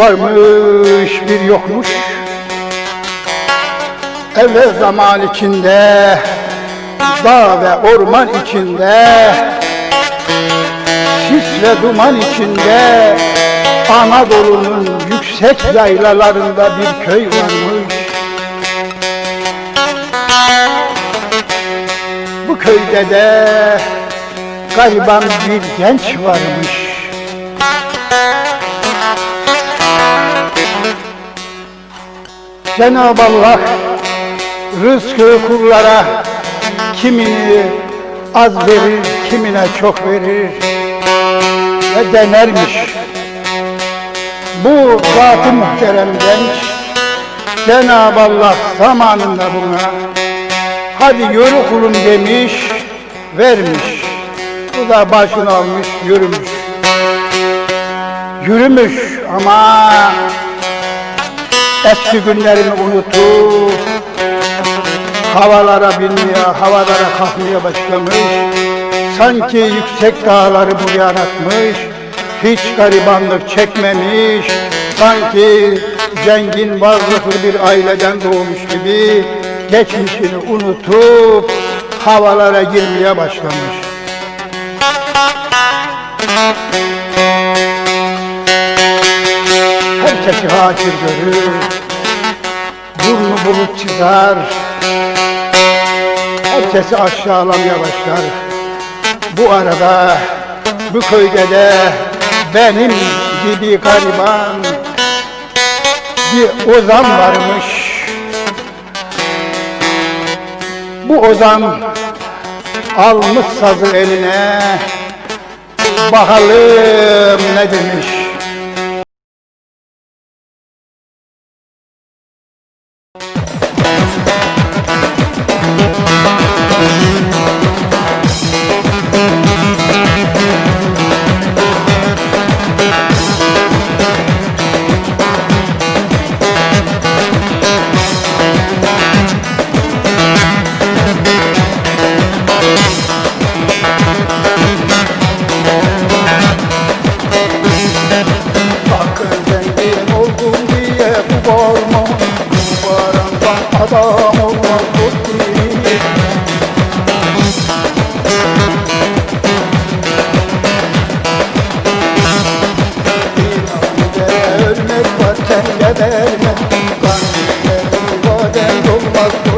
varmış bir yokmuş. Evvel zaman içinde Dağ ve orman içinde Sis ve duman içinde Anadolu'nun yüksek yaylalarında bir köy varmış. Bu köyde de gariban bir genç varmış Cenab-ı Allah rızkı kullara kimini az verir, kimine çok verir ve denermiş. Bu zat-ı muhterem genç Cenab-ı Allah zamanında buna hadi yürü kulum demiş, vermiş. Bu da başını almış, yürümüş. Yürümüş ama eski günlerini unutup havalara binmeye, havalara kalkmaya başlamış. Sanki yüksek dağları bu yaratmış, hiç garibanlık çekmemiş. Sanki zengin varlıklı bir aileden doğmuş gibi geçmişini unutup havalara girmeye başlamış. Herkesi hakir görür, burnu bulut çıkar, herkesi aşağılamaya başlar. Bu arada bu köyde de benim gibi gariban bir ozan varmış. Bu ozan almış sazı eline, bakalım ne demiş. Değil İnanide ölmek varken gebermek Gandilde vadem olmaz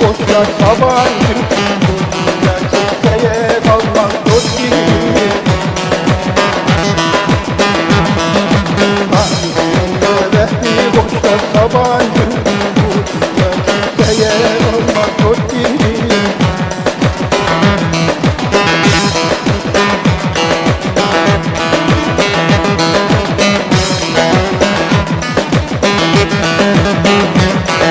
Koca tabancı Kimseye kalmaz dost gibi Tanrı'nın öğretti Koca tabancı